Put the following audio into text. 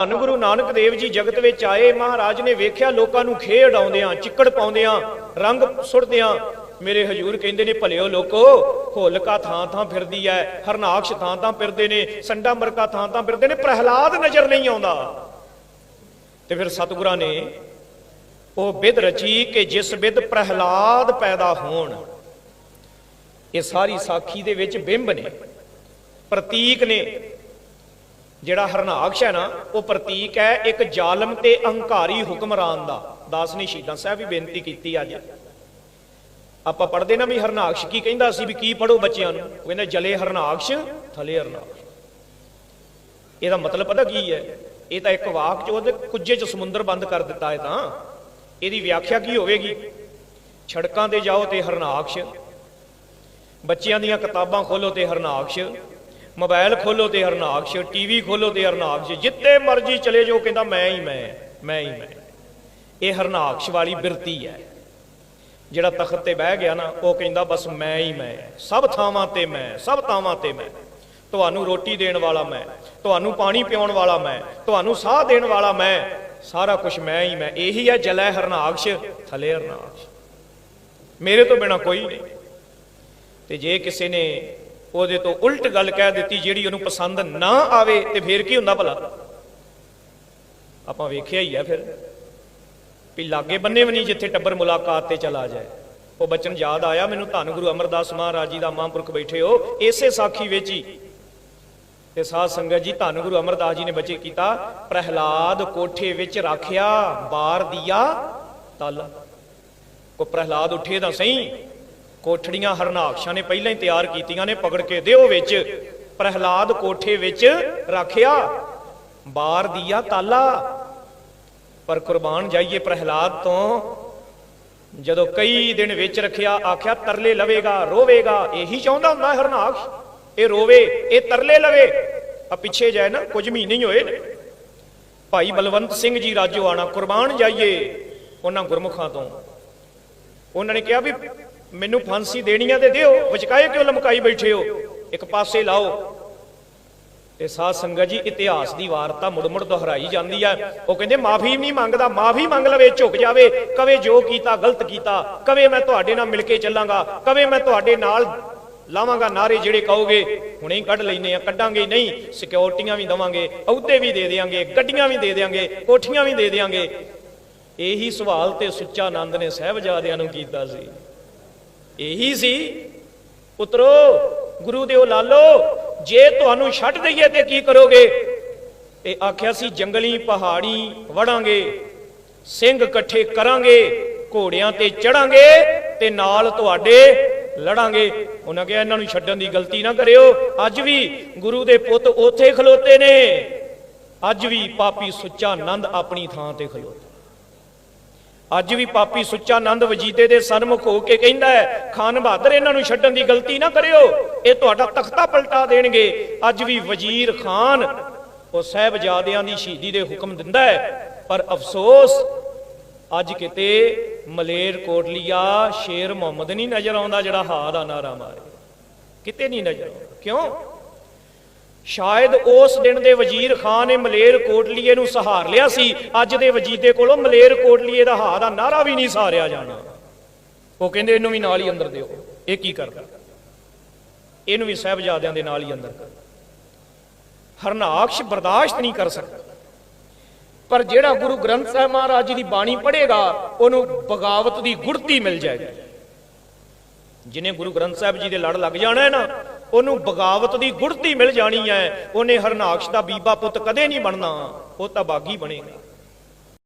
ਧੰਨ ਗੁਰੂ ਨਾਨਕ ਦੇਵ ਜੀ ਜਗਤ ਵਿੱਚ ਆਏ। ਮਹਾਰਾਜ ਨੇ ਵੇਖਿਆ, ਲੋਕਾਂ ਨੂੰ ਖੇਡ ਆਉਂਦਿਆਂ, ਚਿੱਕੜ ਪਾਉਂਦਿਆਂ, ਰੰਗ ਸੁੱਟਦਿਆਂ। ਮੇਰੇ ਹਜੂਰ ਕਹਿੰਦੇ ਨੇ, ਭਲਿਓ ਲੋਕੋ ਹੋਲਕਾ ਥਾਂ ਥਾਂ ਫਿਰਦੀ ਐ, ਹਰਨਾਕਸ਼ ਥਾਂ ਥਾਂ ਫਿਰਦੇ ਨੇ ਸੰਡਾ ਮਰਕਾ ਥਾਂ ਥਾਂ ਫਿਰਦੇ ਨੇ, ਪ੍ਰਹਿਲਾਦ ਨਜ਼ਰ ਨਹੀਂ ਆਉਂਦਾ। ਤੇ ਫਿਰ ਸਤਿਗੁਰਾਂ ਨੇ ਉਹ ਵਿਦ ਰਚੀ ਕਿ ਜਿਸ ਵਿਦ ਪ੍ਰਹਿਲਾਦ ਪੈਦਾ ਹੋਣ, ਇਹ ਸਾਰੀ ਸਾਖੀ ਦੇ ਵਿੱਚ ਬਿੰਬ ਨੇ, ਪ੍ਰਤੀਕ ਨੇ ਜਿਹੜਾ ਹਰਨਾਕਸ਼ ਹੈ ਨਾ, ਉਹ ਪ੍ਰਤੀਕ ਹੈ, ਇੱਕ ਜ਼ਾਲਮ ਤੇ ਅਹੰਕਾਰੀ ਹੁਕਮਰਾਨ ਦਾ। ਦਾਸ ਨੇ ਸ਼ਹੀਦਾਂ ਸਾਹਿਬ ਵੀ ਬੇਨਤੀ ਕੀਤੀ ਅੱਜ। ਆਪਾਂ ਪੜ੍ਹਦੇ ਨਾ ਵੀ ਹਰਨਾਕਸ਼ ਕੀ ਕਹਿੰਦਾ ਸੀ ਵੀ ਕੀ ਪੜੋ ਬੱਚਿਆਂ ਨੂੰ? ਉਹ ਕਹਿੰਦਾ, ਜਲੇ ਹਰਨਾਕਸ਼ ਥਲੇ ਹਰਨਾਕਸ਼ ਇਹਦਾ ਮਤਲਬ ਪਤਾ ਕੀ ਹੈ? ਇਹ ਤਾਂ ਇੱਕ ਵਾਕ ਚ, ਉਹਦੇ ਕੁੱਜੇ ਚ ਸਮੁੰਦਰ ਬੰਦ ਕਰ ਦਿੱਤਾ ਹੈ ਤਾਂ। ਇਹਦੀ ਵਿਆਖਿਆ ਕੀ ਹੋਵੇਗੀ? ਛੜਕਾਂ ਤੇ ਜਾਓ ਤੇ ਹਰਨਾਕਸ਼ ਬੱਚਿਆਂ ਦੀਆਂ ਕਿਤਾਬਾਂ ਖੋਲੋ ਤੇ ਹਰਨਾਕਸ਼ ਮੋਬਾਈਲ ਖੋਲੋ ਤੇ ਹਰਨਾਕਸ਼ ਟੀਵੀ ਖੋਲੋ ਤੇ ਹਰਨਾਕਸ਼ ਜਿੱਤੇ ਮਰਜ਼ੀ ਚਲੇ ਜਾਓ, ਕਹਿੰਦਾ ਮੈਂ ਹੀ ਮੈਂ ਮੈਂ ਹੀ ਮੈਂ। ਇਹ ਹਰਨਾਕਸ਼ ਵਾਲੀ ਬਿਰਤੀ ਹੈ। ਜਿਹੜਾ ਤਖਤ ਤੇ ਬਹਿ ਗਿਆ ਨਾ, ਉਹ ਕਹਿੰਦਾ ਬਸ ਮੈਂ ਹੀ ਮੈਂ, ਸਭ ਥਾਵਾਂ ਤੇ ਮੈਂ, ਸਭ ਥਾਵਾਂ ਤੇ ਮੈਂ। ਤੁਹਾਨੂੰ ਰੋਟੀ ਦੇਣ ਵਾਲਾ ਮੈਂ, ਤੁਹਾਨੂੰ ਪਾਣੀ ਪਿਆਉਣ ਵਾਲਾ ਮੈਂ, ਤੁਹਾਨੂੰ ਸਾਹ ਦੇਣ ਵਾਲਾ ਮੈਂ, ਸਾਰਾ ਕੁਝ ਮੈਂ ਹੀ ਮੈਂ। ਇਹੀ ਹੈ ਜਲੈ ਹਰਨਾਕਸ਼ ਥਲੇ ਹਰਨਾਕਸ਼ ਮੇਰੇ ਤੋਂ ਬਿਨਾ ਕੋਈ ਨਹੀਂ। ਤੇ ਜੇ ਕਿਸੇ ਨੇ ਉਹਦੇ ਤੋਂ ਉਲਟ ਗੱਲ ਕਹਿ ਦਿੱਤੀ ਜਿਹੜੀ ਉਹਨੂੰ ਪਸੰਦ ਨਾ ਆਵੇ ਤੇ ਫਿਰ ਕੀ ਹੁੰਦਾ ਭਲਾ? ਆਪਾਂ ਵੇਖਿਆ ਹੀ ਆ ਫਿਰ ਵੀ ਲਾਗੇ ਬੰਨੇ ਵੀ ਨਹੀਂ ਜਿੱਥੇ ਟੱਬਰ ਮੁਲਾਕਾਤ ਤੇ ਚਲਾ ਜਾਏ। ਉਹ ਬਚਨ ਯਾਦ ਆਇਆ ਮੈਨੂੰ, ਧੰਨ ਗੁਰੂ ਅਮਰਦਾਸ ਮਹਾਰਾਜ ਜੀ ਦਾ ਮਹਾਂਪੁਰਖ ਬੈਠੇ ਹੋ, ਇਸੇ ਸਾਖੀ ਵਿੱਚ ਹੀ। ਤੇ ਸਾਧ ਸੰਗਤ ਜੀ, ਧੰਨ ਗੁਰੂ ਅਮਰਦਾਸ ਜੀ ਨੇ ਬਚੇ ਕੀਤਾ, ਪ੍ਰਹਿਲਾਦ ਕੋਠੇ ਵਿੱਚ ਰੱਖਿਆ, ਬਾਰ ਦੀਆ ਤਾਲਾ। ਕੋ ਪ੍ਰਹਿਲਾਦ ਉੱਠੇ ਤਾਂ ਸਹੀ ਕੋਠੜੀਆਂ ਹਰਨਾਕਸ਼ਾਂ ਨੇ ਪਹਿਲਾਂ ਹੀ ਤਿਆਰ ਕੀਤੀਆਂ ਨੇ ਪਕੜ ਕੇ ਦਿਓ ਵਿੱਚ। ਪ੍ਰਹਿਲਾਦ ਕੋਠੇ ਵਿੱਚ ਰੱਖਿਆ। ਬਾਰ ਦੀਆ ਤਾਲਾ। ਪਰ ਕੁਰਬਾਨ ਜਾਈਏ ਪ੍ਰਹਿਲਾਦ ਤੋਂ। ਜਦੋਂ ਕਈ ਦਿਨ ਵਿੱਚ ਰੱਖਿਆ, ਆਖਿਆ, ਤਰਲੇ ਲਵੇਗਾ, ਰੋਵੇਗਾ। ਇਹੀ ਚਾਹੁੰਦਾ ਹੁੰਦਾ ਹਰਨਾਕਸ਼। ਇਹ ਰੋਵੇ, ਇਹ ਤਰਲੇ ਲਵੇ। ਆ ਪਿੱਛੇ ਜਾਏ ਨਾ, ਕੁਝ ਮਹੀਨੇ ਹੀ ਹੋਏ ਨੇ। ਭਾਈ ਬਲਵੰਤ ਸਿੰਘ ਜੀ ਰਾਜੋ ਆਣਾ ਕੁਰਬਾਨ ਜਾਈਏ। ਉਹਨਾਂ ਗੁਰਮੁਖਾਂ ਤੋਂ। ਉਹਨਾਂ ਨੇ ਕਿਹਾ ਵੀ ਮੈਨੂੰ ਫਾਂਸੀ ਦੇਣੀ ਆ ਤੇ ਦਿਓ। ਵਿਚਕਾਏ ਕਿਉਂ ਲਮਕਾਈ ਬੈਠੇ ਹੋ? ਇੱਕ ਪਾਸੇ ਲਾਓ। ਤੇ ਸਾਧ ਸੰਗਤ ਜੀ, ਇਤਿਹਾਸ ਦੀ ਵਾਰਤਾ ਮੁੜ-ਮੁੜ ਦੁਹਰਾਈ ਜਾਂਦੀ ਆ। ਉਹ ਕਹਿੰਦੇ, ਮਾਫੀ ਨਹੀਂ ਮੰਗਦਾ, ਮਾਫੀ ਮੰਗ ਲਵੇ, ਝੁਕ ਜਾਵੇ। ਕਵੇ ਜੋ ਕੀਤਾ, ਗਲਤ ਕੀਤਾ। ਕਵੇ ਮੈਂ ਤੁਹਾਡੇ ਨਾਲ ਮਿਲ ਕੇ ਚੱਲਾਂਗਾ। ਕਵੇ ਮੈਂ ਤੁਹਾਡੇ ਨਾਲ ਲਾਵਾਂਗਾ ਨਾਰੇ ਜਿਹੜੇ ਕਹੋਗੇ। ਹੁਣੇ ਹੀ ਕੱਢ ਲੈਨੇ ਆ, ਕੱਢਾਂਗੇ ਨਹੀਂ। ਸਿਕਿਉਰਟੀਆਂ ਵੀ ਦਵਾਂਗੇ, ਅਹੁਦੇ ਵੀ ਦੇ ਦੇਾਂਗੇ ਗੱਡੀਆਂ ਵੀ ਦੇ ਦੇਾਂਗੇ ਕੋਠੀਆਂ ਵੀ ਦੇ ਦੇਾਂਗੇ ਇਹੀ ਸਵਾਲ ਤੇ ਸੁੱਚਾ ਆਨੰਦ ਨੇ ਸਹਿਬਜ਼ਾਦਿਆਂ ਨੂੰ ਕੀਤਾ ਸੀ। ਇਹੀ ਸੀ। ਪੁੱਤਰੋ, ਗੁਰੂ ਦੇਵ ਲਾਲੋ, ਜੇ ਤੁਹਾਨੂੰ ਛੱਡ ਦਈਏ ਤੇ ਕੀ ਕਰੋਗੇ? ਇਹ ਆਖਿਆ ਸੀ, ਜੰਗਲੀ ਪਹਾੜੀ ਵੜਾਂਗੇ, ਸਿੰਘ ਇਕੱਠੇ ਕਰਾਂਗੇ, ਘੋੜਿਆਂ ਤੇ ਚੜਾਂਗੇ ਤੇ ਨਾਲ ਤੁਹਾਡੇ ਲੜਾਂਗੇ। ਉਹਨਾਂ ਕਿਹਾ, ਇਹਨਾਂ ਨੂੰ ਛੱਡਣ ਦੀ ਗਲਤੀ ਨਾ ਕਰਿਓ। ਅੱਜ ਵੀ ਗੁਰੂ ਦੇ ਪੁੱਤ ਉੱਥੇ ਖਲੋਤੇ ਨੇ। ਅੱਜ ਵੀ ਪਾਪੀ ਸੁੱਚਾ ਆਨੰਦ ਆਪਣੀ ਥਾਂ ਤੇ ਖਲੋਤਾ। ਅੱਜ ਵੀ ਪਾਪੀ ਸੁੱਚਾ ਆਨੰਦ ਵਜੀਦੇ ਦੇ ਸਨਮੁਖ ਹੋ ਕੇ ਕਹਿੰਦਾ ਹੈ, ਖਾਨ ਬਹਾਦਰ, ਇਹਨਾਂ ਨੂੰ ਛੱਡਣ ਦੀ ਗਲਤੀ ਨਾ ਕਰਿਓ। ਇਹ ਤੁਹਾਡਾ ਤਖਤਾ ਪਲਟਾ ਦੇਣਗੇ। ਅੱਜ ਵੀ ਵਜ਼ੀਰ ਖਾਨ ਉਹ ਸਹਿਬਜ਼ਾਦਿਆਂ ਦੀ ਸ਼ਹੀਦੀ ਦੇ ਹੁਕਮ ਦਿੰਦਾ ਹੈ। ਪਰ ਅਫਸੋਸ, ਅੱਜ ਕਿਤੇ ਮਲੇਰ ਕੋਟਲੀਆ ਸ਼ੇਰ ਮੁਹੰਮਦ ਨਹੀਂ ਨਜ਼ਰ ਆਉਂਦਾ ਜਿਹੜਾ ਹਾ ਦਾ ਨਾਰਾ ਮਾਰੇ। ਕਿਤੇ ਨਹੀਂ ਨਜ਼ਰ ਆਉਂਦਾ। ਕਿਉਂ? ਸ਼ਾਇਦ ਉਸ ਦਿਨ ਦੇ ਵਜ਼ੀਰ ਖਾਨ ਨੇ ਮਲੇਰ ਕੋਟਲੀਏ ਨੂੰ ਸਹਾਰ ਲਿਆ ਸੀ। ਅੱਜ ਦੇ ਵਜੀਦੇ ਕੋਲੋਂ ਮਲੇਰ ਕੋਟਲੀਏ ਦਾ ਹਾ ਦਾ ਨਾਰਾ ਵੀ ਨਹੀਂ ਸਹਾਰਿਆ ਜਾਣਾ। ਉਹ ਕਹਿੰਦੇ, ਇਹਨੂੰ ਵੀ ਨਾਲ ਹੀ ਅੰਦਰ ਦਿਓ। ਇਹ ਕੀ ਕਰਦਾ? ਇਹਨੂੰ ਵੀ ਸਹਿਬਜ਼ਾਦਿਆਂ ਦੇ ਨਾਲ ਹੀ ਅੰਦਰ ਕਰ। ਹਰਨਾਕਸ਼ ਬਰਦਾਸ਼ਤ ਨਹੀਂ ਕਰ ਸਕਦਾ। ਪਰ ਜਿਹੜਾ ਗੁਰੂ ਗ੍ਰੰਥ ਸਾਹਿਬ ਮਹਾਰਾਜ ਜੀ ਦੀ ਬਾਣੀ ਪੜ੍ਹੇਗਾ, ਉਹਨੂੰ ਬਗਾਵਤ ਦੀ ਗੁੜਤੀ ਮਿਲ ਜਾਏਗੀ। ਜਿਨੇ ਗੁਰੂ ਗ੍ਰੰਥ ਸਾਹਿਬ ਜੀ ਦੇ ਲੜ ਲੱਗ ਜਾਣਾ ਹੈ ਨਾ ਉਹਨੂੰ ਬਗਾਵਤ ਦੀ ਗੁੜਤੀ ਮਿਲ ਜਾਣੀ ਹੈ। ਉਹਨੇ ਹਰਨਾਕਸ਼ ਦਾ ਬੀਬਾ ਪੁੱਤ ਕਦੇ ਨਹੀਂ ਬਣਨਾ। ਉਹ ਤਾਂ ਬਾਗੀ ਬਣੇਗਾ।